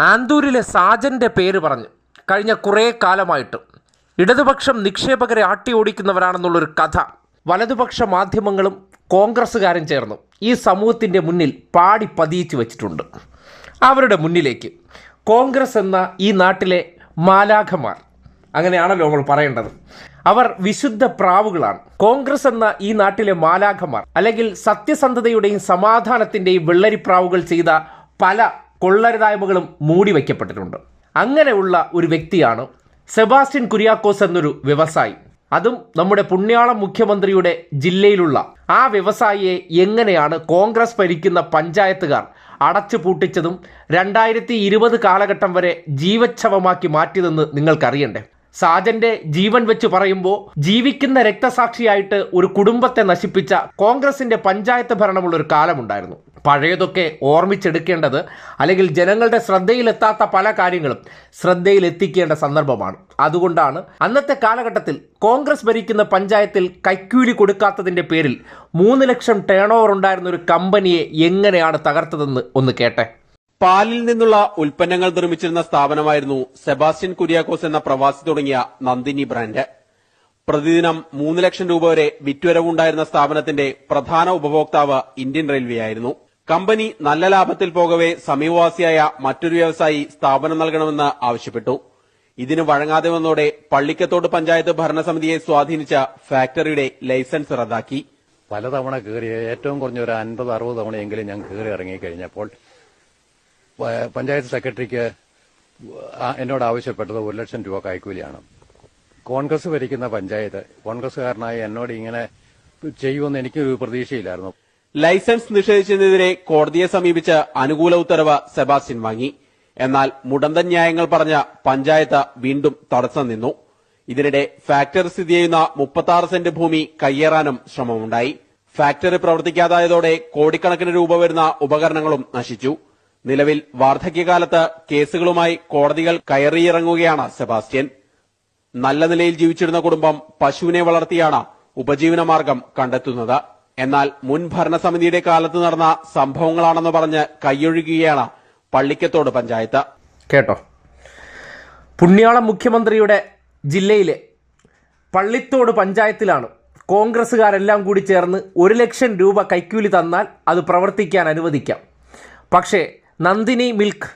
ആന്തൂരിലെ സാജന്റെ പേര് പറഞ്ഞു. കഴിഞ്ഞ കുറേ കാലമായിട്ട്. ഇടതുപക്ഷം നിക്ഷേപകരെ ആട്ടി ഓടിക്കുന്നവരാണെന്നുള്ളൊരു കഥ. വലതുപക്ഷ മാധ്യമങ്ങളും കോൺഗ്രസ്സുകാരും ചേർന്നു. ഈ സമൂഹത്തിന്റെ മുന്നിൽ പാടി പതിയിച്ചു വച്ചിട്ടുണ്ട്. അവരുടെ മുന്നിലേക്ക് കോൺഗ്രസ് എന്ന ഈ നാട്ടിലെ മാലാഖമാർ. അങ്ങനെയാണല്ലോ നമ്മൾ പറയേണ്ടത്. അവർ വിശുദ്ധ പ്രാവുകളാണ്. കോൺഗ്രസ് എന്ന ഈ നാട്ടിലെ മാലാഖമാർ അല്ലെങ്കിൽ സത്യസന്ധതയുടെയും സമാധാനത്തിന്റെയും വെള്ളരിപ്രാവുകൾ ചെയ്ത പല കൊള്ളരുതായ്മകളും മൂടി വയ്ക്കപ്പെട്ടിട്ടുണ്ട്. അങ്ങനെയുള്ള ഒരു വ്യക്തിയാണ് സെബാസ്റ്റ്യൻ കുര്യാക്കോസ് എന്നൊരു വ്യവസായി. അതും നമ്മുടെ പുണ്യാളം മുഖ്യമന്ത്രിയുടെ ജില്ലയിലുള്ള ആ വ്യവസായിയെ എങ്ങനെയാണ് കോൺഗ്രസ് ഭരിക്കുന്ന പഞ്ചായത്തുകാർ അടച്ചു പൂട്ടിച്ചതും രണ്ടായിരത്തി ഇരുപത് കാലഘട്ടം വരെ ജീവച്ഛവമാക്കി മാറ്റിയതെന്ന് നിങ്ങൾക്കറിയണ്ടേ? സാജന്റെ ജീവൻ വെച്ച് പറയുമ്പോൾ ജീവിക്കുന്ന രക്തസാക്ഷിയായിട്ട് ഒരു കുടുംബത്തെ നശിപ്പിച്ച കോൺഗ്രസിന്റെ പഞ്ചായത്ത് ഭരണമുള്ള ഒരു കാലമുണ്ടായിരുന്നു. പഴയതൊക്കെ ഓർമ്മിച്ചെടുക്കേണ്ടത് അല്ലെങ്കിൽ ജനങ്ങളുടെ ശ്രദ്ധയിലെത്താത്ത പല കാര്യങ്ങളും ശ്രദ്ധയിലെത്തിക്കേണ്ട സന്ദർഭമാണ്. അതുകൊണ്ടാണ് അന്നത്തെ കാലഘട്ടത്തിൽ കോൺഗ്രസ് ഭരിക്കുന്ന പഞ്ചായത്തിൽ കൈക്കൂലി കൊടുക്കാത്തതിന്റെ പേരിൽ മൂന്ന് ലക്ഷം ടേൺ ഓവർ ഉണ്ടായിരുന്ന ഒരു കമ്പനിയെ എങ്ങനെയാണ് തകർത്തതെന്ന് ഒന്ന് കേട്ടെ. പാലിൽ നിന്നുള്ള ഉൽപ്പന്നങ്ങൾ നിർമ്മിച്ചിരുന്ന സ്ഥാപനമായിരുന്നു സെബാസ്റ്റ്യൻ കുര്യാക്കോസ് എന്ന പ്രവാസി തുടങ്ങിയ നന്ദിനി ബ്രാൻഡ്. പ്രതിദിനം മൂന്ന് ലക്ഷം രൂപ വരെ വിറ്റുവരവുണ്ടായിരുന്ന സ്ഥാപനത്തിന്റെ പ്രധാന ഉപഭോക്താവ് ഇന്ത്യൻ റെയിൽവേ ആയിരുന്നു കമ്പനി നല്ല ലാഭത്തിൽ പോകവെ സമീപവാസിയായ മറ്റൊരു വ്യവസായി സ്ഥാപനം നൽകണമെന്ന് ആവശ്യപ്പെട്ടു. ഇതിന് വഴങ്ങാതെ വന്നോടെ പള്ളിക്കത്തോട് പഞ്ചായത്ത് ഭരണസമിതിയെ സ്വാധീനിച്ച ഫാക്ടറിയുടെ ലൈസൻസ് റദ്ദാക്കി. പലതവണ കയറി ഏറ്റവും കുറഞ്ഞ ഒരു അൻപത് അറുപത് തവണയെങ്കിലും ഞാൻ കയറി ഇറങ്ങിക്കഴിഞ്ഞപ്പോൾ പഞ്ചായത്ത് സെക്രട്ടറിക്ക് എന്നോട് ആവശ്യപ്പെട്ടത് ഒരു ലക്ഷം രൂപ കൈക്കൂലിയാണ്. കോൺഗ്രസ് ഭരിക്കുന്ന പഞ്ചായത്ത് കോൺഗ്രസ്സുകാരനായി എന്നോട് ഇങ്ങനെ ചെയ്യുമെന്ന് എനിക്കൊരു പ്രതീക്ഷയില്ലായിരുന്നു. ലൈസൻസ് നിഷേധിച്ചതിനെതിരെ കോടതിയെ സമീപിച്ച് അനുകൂല ഉത്തരവ് സെബാസ്റ്റ്യൻ വാങ്ങി. എന്നാൽ മുടന്തൻ ന്യായങ്ങൾ പറഞ്ഞ പഞ്ചായത്ത് വീണ്ടും തടസ്സം നിന്നു. ഇതിനിടെ ഫാക്ടറി സ്ഥിതി ചെയ്യുന്ന മുപ്പത്തി സെന്റ് ഭൂമി കയ്യേറാനും ശ്രമമുണ്ടായി. ഫാക്ടറി പ്രവർത്തിക്കാതായതോടെ കോടിക്കണക്കിന് രൂപ വരുന്ന ഉപകരണങ്ങളും നശിച്ചു. നിലവിൽ വാർദ്ധക്യകാലത്ത് കേസുകളുമായി കോടതികൾ കയറിയിറങ്ങുകയാണ് സെബാസ്റ്റ്യൻ. നല്ല നിലയിൽ ജീവിച്ചിരുന്ന കുടുംബം പശുവിനെ വളർത്തിയാണ് ഉപജീവനമാർഗം കണ്ടെത്തുന്നത്. എന്നാൽ മുൻ ഭരണസമിതിയുടെ കാലത്ത് നടന്ന സംഭവങ്ങളാണെന്ന് പറഞ്ഞ് കൈയൊഴുകുകയാണ് പള്ളിക്കത്തോട് പഞ്ചായത്ത്. കേട്ടോ. പുണ്യാളം മുഖ്യമന്ത്രിയുടെ ജില്ലയിലെ പള്ളിത്തോട് പഞ്ചായത്തിലാണ് കോൺഗ്രസ്സുകാരെല്ലാം കൂടി ചേർന്ന് ഒരു ലക്ഷം രൂപ കൈക്കൂലി തന്നാൽ അത് പ്രവർത്തിക്കാൻ അനുവദിക്കാം. പക്ഷേ നന്ദിനി മിൽക്ക്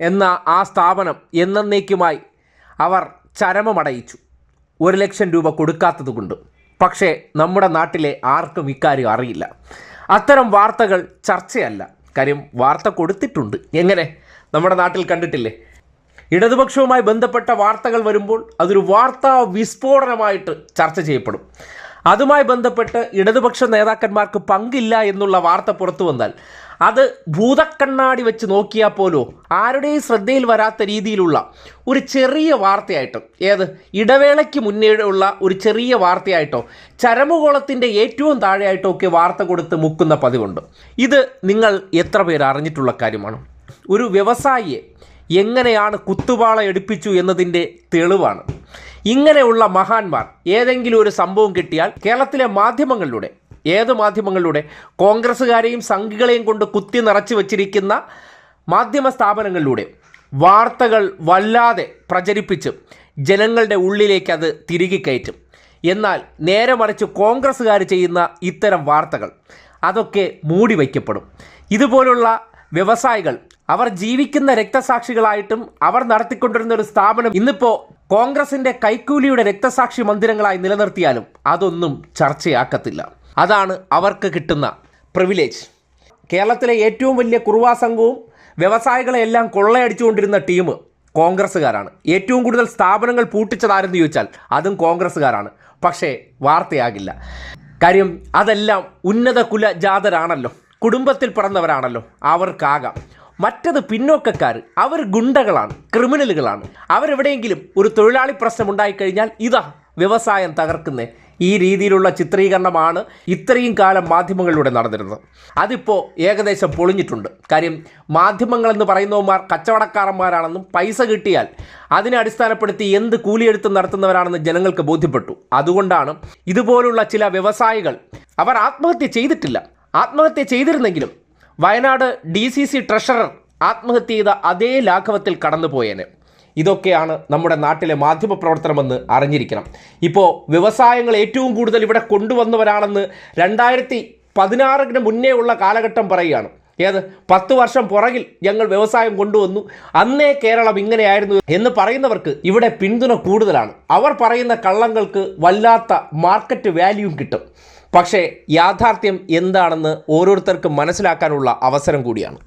എന്ന ആ സ്ഥാപനം എന്നേക്കുമായി അവർ ചരമമടയിച്ചു. ഒരു ലക്ഷം രൂപ കൊടുക്കാത്തതുകൊണ്ട്. പക്ഷേ നമ്മുടെ നാട്ടിലെ ആർക്കും ഇക്കാര്യം അറിയില്ല. അത്തരം വാർത്തകൾ ചർച്ചയല്ല. കാര്യം വാർത്ത കൊടുത്തിട്ടുണ്ട്. എങ്ങനെ? നമ്മുടെ നാട്ടിൽ കണ്ടിട്ടില്ലേ? ഇടതുപക്ഷവുമായി ബന്ധപ്പെട്ട വാർത്തകൾ വരുമ്പോൾ അതൊരു വാർത്താ വിസ്ഫോടനമായിട്ട് ചർച്ച ചെയ്യപ്പെടും. അതുമായി ബന്ധപ്പെട്ട് ഇടതുപക്ഷ നേതാക്കന്മാർക്ക് പങ്കില്ല എന്നുള്ള വാർത്ത പുറത്തു വന്നാൽ അത് ഭൂതക്കണ്ണാടി വെച്ച് നോക്കിയാൽ പോലോ ആരുടെയും ശ്രദ്ധയിൽ വരാത്ത രീതിയിലുള്ള ഒരു ചെറിയ വാർത്തയായിട്ട് ഏത് ഇടവേളയ്ക്ക് മുന്നേ ഉള്ള ഒരു ചെറിയ വാർത്തയായിട്ടോ ചരമകോളത്തിന്റെ ഏറ്റവും താഴെയായിട്ടോ ഒക്കെ വാർത്ത കൊടുത്ത് മുക്കുന്ന പതിവുണ്ട്. ഇത് നിങ്ങൾ എത്ര പേർ അറിഞ്ഞിട്ടുള്ള കാര്യമാണ്? ഒരു വ്യവസായിയെ എങ്ങനെയാണ് കുത്തുപാള എടുപ്പിച്ചു എന്നതിന്റെ തെളിവാണ്. ഇങ്ങനെയുള്ള മഹാന്മാർ ഏതെങ്കിലും ഒരു സംഭവം കിട്ടിയാൽ കേരളത്തിലെ മാധ്യമങ്ങളിലൂടെ ഏത് മാധ്യമങ്ങളിലൂടെ കോൺഗ്രസ്സുകാരെയും സംഘികളെയും കൊണ്ട് കുത്തി നിറച്ചു വച്ചിരിക്കുന്ന മാധ്യമ സ്ഥാപനങ്ങളിലൂടെ വാർത്തകൾ വല്ലാതെ പ്രചരിപ്പിച്ച് ജനങ്ങളുടെ ഉള്ളിലേക്ക് അത് തിരികെ കയറ്റും. എന്നാൽ നേരെ മറിച്ച് കോൺഗ്രസ്സുകാർ ചെയ്യുന്ന ഇത്തരം വാർത്തകൾ അതൊക്കെ മൂടി വയ്ക്കപ്പെടും. ഇതുപോലുള്ള വ്യവസായികൾ അവർ ജീവിക്കുന്ന രക്തസാക്ഷികളായിട്ടും അവർ നടത്തിക്കൊണ്ടിരുന്ന ഒരു സ്ഥാപനം ഇന്നിപ്പോ കോൺഗ്രസിന്റെ കൈക്കൂലിയുടെ രക്തസാക്ഷി മന്ദിരങ്ങളായി നിലനിർത്തിയാലും അതൊന്നും ചർച്ചയാക്കത്തില്ല. അതാണ് അവർക്ക് കിട്ടുന്ന പ്രിവിലേജ് കേരളത്തിലെ ഏറ്റവും വലിയ കുറുവാ സംഘവും വ്യവസായികളെ എല്ലാം കൊള്ളയടിച്ചുകൊണ്ടിരുന്ന ടീം കോൺഗ്രസ്സുകാരാണ്. ഏറ്റവും കൂടുതൽ സ്ഥാപനങ്ങൾ പൂട്ടിച്ചതാരെന്ന് ചോദിച്ചാൽ അതും കോൺഗ്രസ്സുകാരാണ്. പക്ഷേ വാർത്തയാകില്ല. കാര്യം അതെല്ലാം ഉന്നത കുല ജാതരാണല്ലോ കുടുംബത്തിൽ പിറന്നവരാണല്ലോ. അവർക്കാകാം. മറ്റത് പിന്നോക്കക്കാർ അവർ ഗുണ്ടകളാണ് ക്രിമിനലുകളാണ്. അവരെവിടെയെങ്കിലും ഒരു തൊഴിലാളി പ്രശ്നം ഉണ്ടായിക്കഴിഞ്ഞാൽ ഇതാ വ്യവസായം തകർക്കുന്നേ. ഈ രീതിയിലുള്ള ചിത്രീകരണമാണ് ഇത്രയും കാലം മാധ്യമങ്ങളിലൂടെ നടന്നിരുന്നത്. അതിപ്പോൾ ഏകദേശം പൊളിഞ്ഞിട്ടുണ്ട്. കാര്യം മാധ്യമങ്ങളെന്ന് പറയുന്നവന്മാർ കച്ചവടക്കാരന്മാരാണെന്നും പൈസ കിട്ടിയാൽ അതിനെ അടിസ്ഥാനപ്പെടുത്തി എന്ത് കൂലിയെടുത്ത് നടത്തുന്നവരാണെന്ന് ജനങ്ങൾക്ക് ബോധ്യപ്പെട്ടു. അതുകൊണ്ടാണ് ഇതുപോലുള്ള ചില വ്യവസായികൾ അവർ ആത്മഹത്യ ചെയ്തിട്ടില്ല. ആത്മഹത്യ ചെയ്തിരുന്നെങ്കിലും Wayanad D C C treasurer ആത്മഹത്യ ചെയ്ത അതേ ലാഘവത്തിൽ കടന്നുപോയേനെ. ഇതൊക്കെയാണ് നമ്മുടെ നാട്ടിലെ മാധ്യമ പ്രവർത്തനമെന്ന് അറിഞ്ഞിരിക്കണം. ഇപ്പോൾ വ്യവസായങ്ങൾ ഏറ്റവും കൂടുതൽ ഇവിടെ കൊണ്ടുവന്നവരാണെന്ന് രണ്ടായിരത്തി പതിനാറിന് മുന്നേ ഉള്ള കാലഘട്ടം പറയുകയാണ്. ഏത്? പത്ത് വർഷം പുറകിൽ ഞങ്ങൾ വ്യവസായം കൊണ്ടുവന്നു. അന്നേ കേരളം ഇങ്ങനെയായിരുന്നു എന്ന് പറയുന്നവർക്ക് ഇവിടെ പിന്തുണ കൂടുതലാണ്. അവർ പറയുന്ന കള്ളങ്ങൾക്ക് വല്ലാത്ത മാർക്കറ്റ് വാല്യൂവും കിട്ടും. പക്ഷേ യാഥാർത്ഥ്യം എന്താണെന്ന് ഓരോരുത്തർക്കും മനസ്സിലാക്കാനുള്ള അവസരം കൂടിയാണ്.